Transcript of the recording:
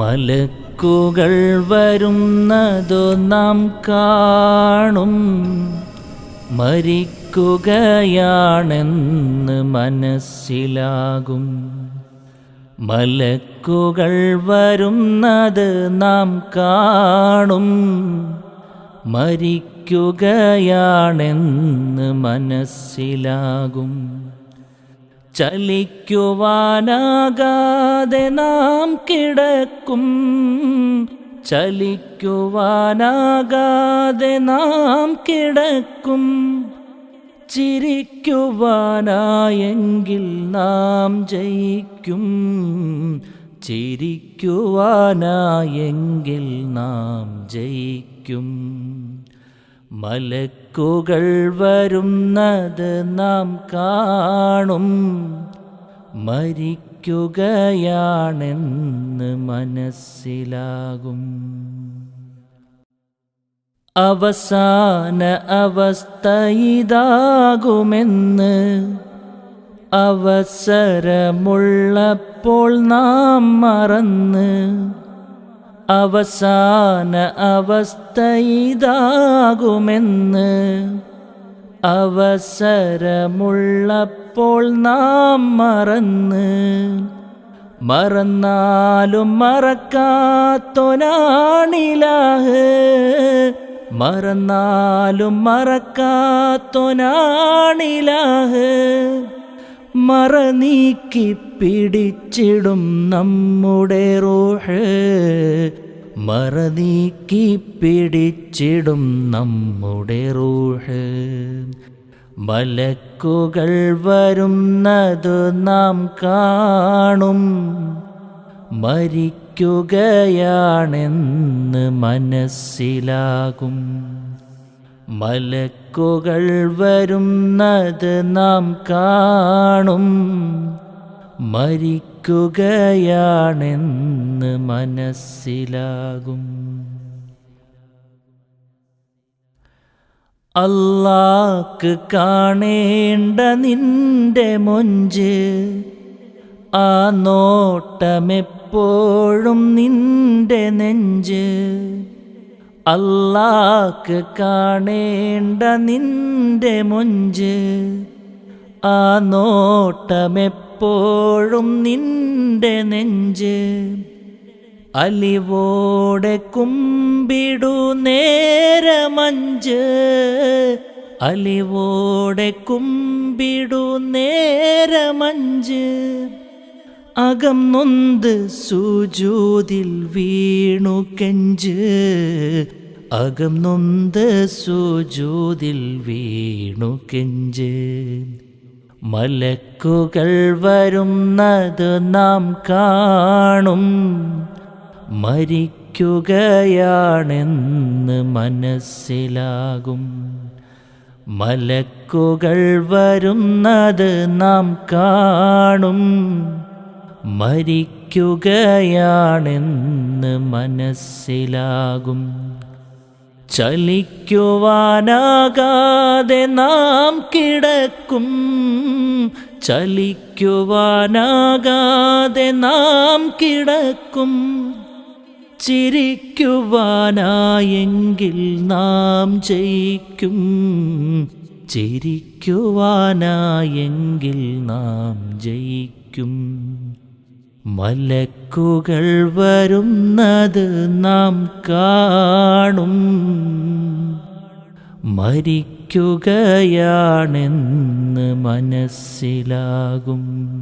മലക്കുകൾ വരുന്നതു നാം കാണും. മരിക്കുകയാണെന്ന് മനസ്സിലാകും. മലക്കുകൾ വരുന്നത് നാം കാണും. മരിക്കുകയാണെന്ന് മനസ്സിലാകും. ചലിക്കുവാനാകാതെ നാം കിടക്കും. ചലിക്കുവാനാകാതെ നാം കിടക്കും. ചിരിക്കുവാനായെങ്കിൽ നാം ജയിക്കും. ചിരിക്കുവാനായെങ്കിൽ നാം ജയിക്കും. മലക്കുകൾ വരുന്നത് നാം കാണും. മരിക്കുകയാണെന്ന് മനസ്സിലാകും. അവസാന അവസ്ഥ ഇതാകുമെന്ന് അവസരമുള്ളപ്പോൾ നാം മറന്ന് അവസാന അവസ്ഥ ഇതാകുമെന്ന് അവസരമുള്ളപ്പോൾ നാം മറന്ന് മറന്നാലും മറക്കാത്തൊനാണിലാഹ്. മറന്നാലും മറക്കാത്തൊനാണിലാഹ്. മറ നീക്കി പിടിച്ചിടും നമ്മുടെ റൂഹ്. മറ നീക്കി പിടിച്ചിടും നമ്മുടെ റൂഹ്. മലക്കുകൾ വരുന്നത് നാം കാണും. മരിക്കുകയാണെന്ന് മനസ്സിലാകും. മലക്കുകൾ വരുന്നത് നാം കാണും. മരിക്കുകയാണെന്ന് മനസ്സിലാകും. അല്ലാക്ക് കാണേണ്ട നിന്റെ മൊഞ്ച് ആ നോട്ടമെപ്പോഴും നിന്റെ നെഞ്ച്. അല്ലാക്ക് കാണേണ്ട നിന്റെ മൊഞ്ച് ആ നോട്ടമെപ്പോഴും നിന്റെ നെഞ്ച്. അലിവോടെ കുമ്പിടു നേരമഞ്ച്. അലിവോടെ കുമ്പിടു നേരമഞ്ച്. അകം നൊന്ത് സുജൂതിൽ വീണു കെഞ്ച്. അകം നൊന്ത് സുജൂതിൽ വീണു കെഞ്ച്. മലക്കുകൾ വരുന്നത് നാം കാണും. മരിക്കുകയാണെന്ന് മനസ്സിലാകും. മലക്കുകൾ വരുന്നത് നാം കാണും. മരിക്കുകയാണെന്ന് മനസ്സിലാകും. ചലിക്കുവാനാകാതെ നാം കിടക്കും. ചലിക്കുവാനാകാതെ നാം കിടക്കും. ചിരിക്കുവാനായെങ്കിൽ നാം ജയിക്കും. ചിരിക്കുവാനായെങ്കിൽ നാം ജയിക്കും. മലക്കുകൾ വരുന്നത് നാം കാണും. മരിക്കുകയാണെന്ന് മനസ്സിലാകും.